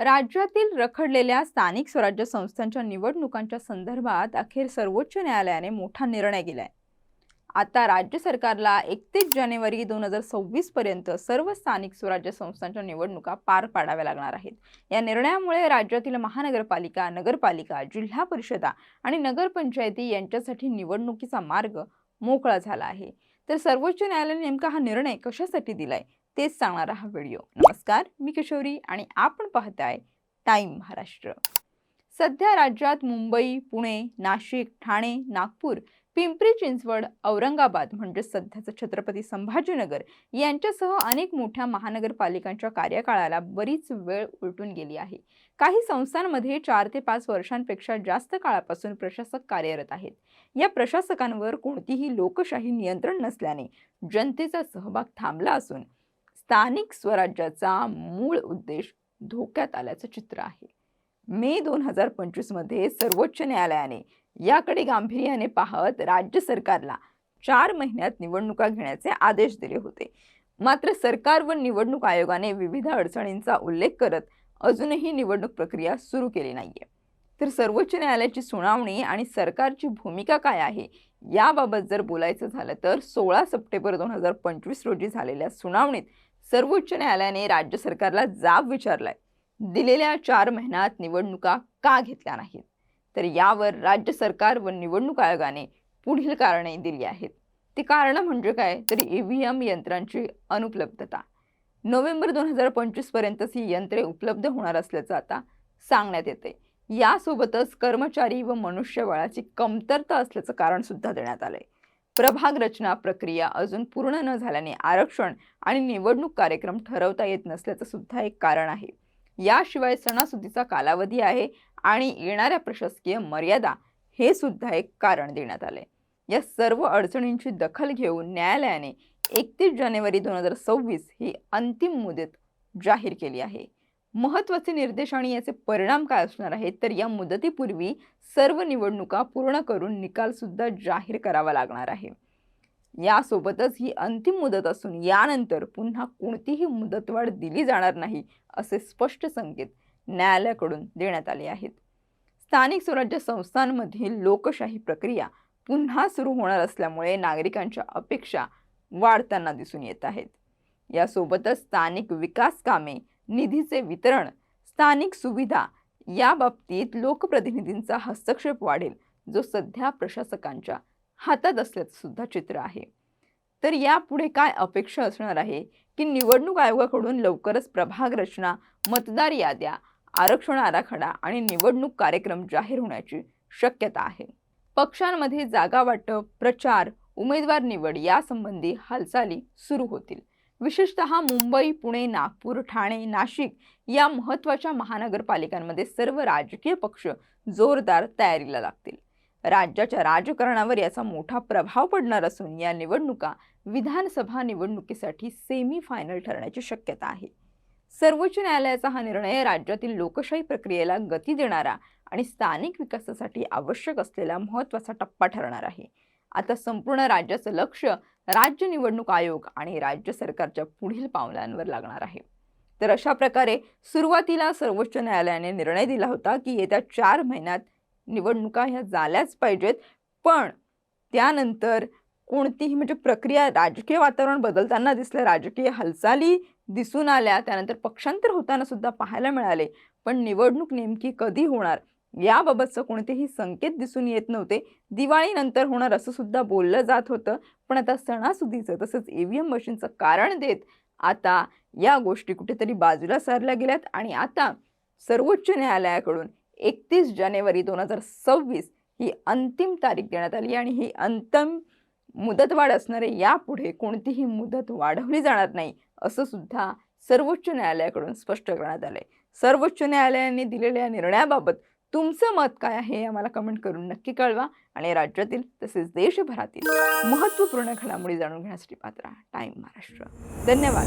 राज्यातील रखडलेल्या स्थानिक स्वराज्य संस्थांच्या निवडणुकांच्या संदर्भात अखेर सर्वोच्च न्यायालयाने मोठा निर्णय दिलाय आता राज्य सरकारला एकतीस जानेवारी दोन हजार सव्वीस पर्यंत सर्व स्थानिक स्वराज्य संस्थांच्या निवडणुका पार पाडाव्या लागणार आहेत. या निर्णयामुळे राज्यातील महानगरपालिका नगरपालिका जिल्हा परिषदा आणि नगरपंचायती यांच्यासाठी निवडणुकीचा मार्ग मोकळा झाला आहे. तर सर्वोच्च न्यायालयाने नेमका हा निर्णय कशासाठी दिलाय? तेच सांगणारा हा व्हिडिओ. नमस्कार मी किशोरी आणि आपण पाहताय टाइम महाराष्ट्र. सध्या राज्यात मुंबई पुणे नाशिक ठाणे नागपूर पिंपरी चिंचवड औरंगाबाद म्हणजे सध्याचं छत्रपती संभाजीनगर यांच्यासह अनेक मोठ्या महानगरपालिकांच्या कार्यकाळाला बरीच वेळ उलटून गेली आहे. काही संस्थांमध्ये चार ते पाच वर्षांपेक्षा जास्त काळापासून प्रशासक कार्यरत आहेत. या प्रशासकांवर कोणतीही लोकशाही नियंत्रण नसल्याने जनतेचा सहभाग थांबला असून स्थानिक स्वराज्याचा मूळ उद्देश धोक्यात आल्याचं चित्र आहे. मे दोन हजार पंचवीसमध्ये सर्वोच्च न्यायालयाने याकडे गांभीर्याने पाहत राज्य सरकारला चार महिन्यात निवडणुका घेण्याचे आदेश दिले होते. मात्र सरकार व निवडणूक आयोगाने विविध अडचणींचा उल्लेख करत अजूनही निवडणूक प्रक्रिया सुरू केली नाहीये. तर सर्वोच्च न्यायालयाची सुनावणी आणि सरकारची भूमिका काय आहे याबाबत जर बोलायचं झालं तर सोळा सप्टेंबर दोन हजार पंचवीस रोजी झालेल्या सुनावणीत सर्वोच्च न्यायालयाने राज्य सरकारला जाब विचारलाय. दिलेल्या चार महिन्यात निवडणुका का घेतल्या नाहीत? तर यावर राज्य सरकार व निवडणूक आयोगाने पुढील कारणे दिली आहेत. ती कारणं म्हणजे काय? तर ईव्हीएम यंत्रांची अनुपलब्धता. नोव्हेंबर दोन हजार पंचवीस पर्यंतच ही यंत्रे उपलब्ध होणार असल्याचं आता सांगण्यात येते यासोबतच कर्मचारी व मनुष्यबळाची कमतरता असल्याचं कारण सुद्धा देण्यात आलंय. प्रभाग रचना प्रक्रिया अजून पूर्ण न झाल्याने आरक्षण आणि निवडणूक कार्यक्रम ठरवता येत नसल्याचं सुद्धा एक कारण आहे. याशिवाय सणासुदीचा कालावधी आहे आणि येणाऱ्या प्रशासकीय मर्यादा हे सुद्धा एक कारण देण्यात आले या सर्व अडचणींची दखल घेऊन न्यायालयाने एकतीस जानेवारी दोन हजार सव्वीस ही अंतिम मुदत जाहीर केली आहे. महत्त्वाचे निर्देश आणि याचे परिणाम काय असणार आहेत? तर या मुदतीपूर्वी सर्व निवडणुका पूर्ण करून निकालसुद्धा जाहीर करावा लागणार आहे. यासोबतच ही अंतिम मुदत असून यानंतर पुन्हा कोणतीही मुदतवाढ दिली जाणार नाही असे स्पष्ट संकेत न्यायालयाकडून देण्यात आले आहेत. स्थानिक स्वराज्य संस्थांमधील लोकशाही प्रक्रिया पुन्हा सुरू होणार असल्यामुळे नागरिकांच्या अपेक्षा वाढताना दिसून येत आहेत. यासोबतच स्थानिक विकास कामे निधीचे वितरण स्थानिक सुविधा या बाबतीत लोकप्रतिनिधींचा हस्तक्षेप वाढेल जो सध्या प्रशासकांच्या हातात असल्याचं सुद्धा चित्र आहे. तर यापुढे काय अपेक्षा असणार आहे की निवडणूक आयोगाकडून लवकरच प्रभाग रचना मतदार याद्या आरक्षण आराखडा आणि निवडणूक कार्यक्रम जाहीर होण्याची शक्यता आहे. पक्षांमध्ये जागा वाटप प्रचार उमेदवार निवड यासंबंधी हालचाली सुरू होतील. विशेषतः मुंबई पुणे नागपूर ठाणे नाशिक या महत्त्वाच्या महानगरपालिकांमध्ये सर्व राजकीय पक्ष जोरदार तयारीला लागतील. राज्याच्या राजकारणावर याचा मोठा प्रभाव पडणार असून या निवडणुका विधानसभा निवडणुकीसाठी सेमी फायनल ठरण्याची शक्यता आहे. सर्वोच्च न्यायालयाचा हा निर्णय राज्यातील लोकशाही प्रक्रियेला गती देणारा आणि स्थानिक विकासासाठी आवश्यक असलेला महत्त्वाचा टप्पा ठरणार आहे. आता संपूर्ण राज्याचं लक्ष राज्य निवडणूक आयोग आणि राज्य सरकारच्या पुढील पावलांवर लागणार आहे. तर अशा प्रकारे सुरुवातीला सर्वोच्च न्यायालयाने निर्णय दिला होता की येत्या चार महिन्यात निवडणुका ह्या झाल्याच पाहिजेत पण त्यानंतर कोणतीही म्हणजे प्रक्रिया राजकीय वातावरण बदलताना दिसलं राजकीय हालचाली दिसून आल्या त्यानंतर पक्षांतर होताना सुद्धा पाहायला मिळाले. पण निवडणूक नेमकी कधी होणार याबाबतचं कोणतेही संकेत दिसून येत नव्हते. दिवाळीनंतर होणार असं सुद्धा बोललं जात होतं. पण आता सणासुदीचं तसंच ईव्हीएम मशीनचं कारण देत आता या गोष्टी कुठेतरी बाजूला सारल्या गेल्यात. आणि आता सर्वोच्च न्यायालयाकडून एकतीस जानेवारी दोन हजार सव्वीस ही अंतिम तारीख देण्यात आली. आणि ही अंतिम मुदतवाढ असणारे यापुढे कोणतीही मुदत वाढवली जाणार नाही असं सुद्धा सर्वोच्च न्यायालयाकडून स्पष्ट करण्यात आलंय. सर्वोच्च न्यायालयाने दिलेल्या निर्णयाबाबत तुमचं मत काय आहे हे आम्हाला कमेंट करून नक्की कळवा. आणि राज्यातील तसेच देशभरातील महत्त्वपूर्ण घडामोडी जाणून घेण्यासाठी पात्र टाईम महाराष्ट्र. धन्यवाद.